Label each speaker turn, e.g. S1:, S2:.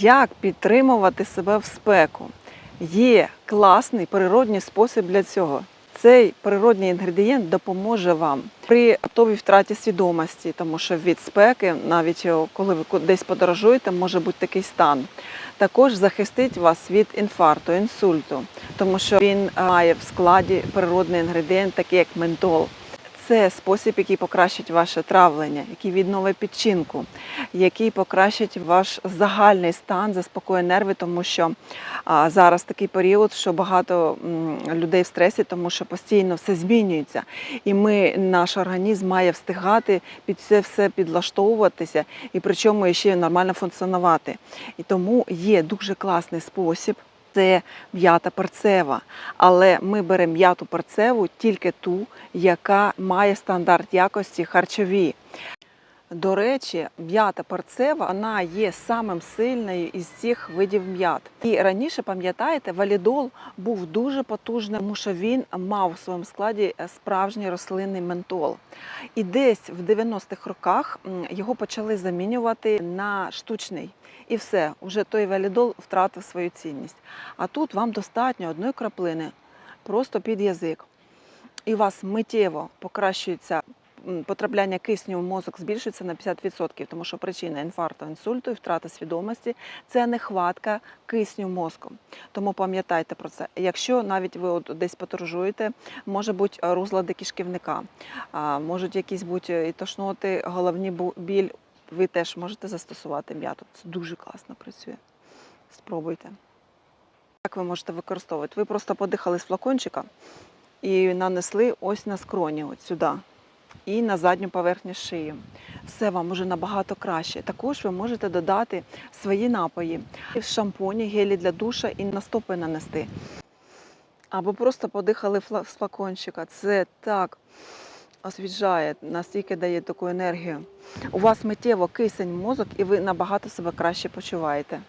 S1: Як підтримувати себе в спеку? Є класний природний спосіб для цього. Цей природний інгредієнт допоможе вам при раптовій втраті свідомості, тому що від спеки, навіть коли ви десь подорожуєте, може бути такий стан. Також захистить вас від інфаркту, інсульту, тому що він має в складі природний інгредієнт, такий як ментол. Це спосіб, який покращить ваше травлення, який відновить печінку, який покращить ваш загальний стан, заспокоїть нерви, тому що зараз такий період, що багато людей в стресі, тому що постійно все змінюється, і ми, наш організм має встигати під це все підлаштовуватися, і причому ще нормально функціонувати. І тому є дуже класний спосіб. Це м'ята перцева, але ми беремо м'яту перцеву тільки ту, яка має стандарт якості харчові. До речі, м'ята перцева вона є самим сильною із цих видів м'ят. І раніше, пам'ятаєте, валідол був дуже потужним, тому що він мав у своєму складі е, справжній рослинний ментол. І десь в 90-х роках його почали замінювати на штучний. І все, вже той валідол втратив свою цінність. А тут вам достатньо одної краплини, просто під язик. І у вас миттєво покращується потрапляння кисню в мозок збільшується на 50%, тому що причина інфаркту, інсульту і втрата свідомості це нехватка кисню мозком. Тому пам'ятайте про це. Якщо навіть ви от десь подорожуєте, може бути розлади кишківника, можуть якісь бути і тошноти, головні біль, ви теж можете застосувати м'яту. Це дуже класно працює. Спробуйте. Як ви можете використовувати? Ви просто подихали з флакончика і нанесли ось на скроні, от сюди, і на задню поверхню шиї. Все вам уже набагато краще. Також ви можете додати свої напої шампуні, гелі для душа і на стопи нанести. Або просто подихали з флакончика. Це так освіжає, настільки дає таку енергію. У вас миттєво кисень мозок, і ви набагато себе краще почуваєте.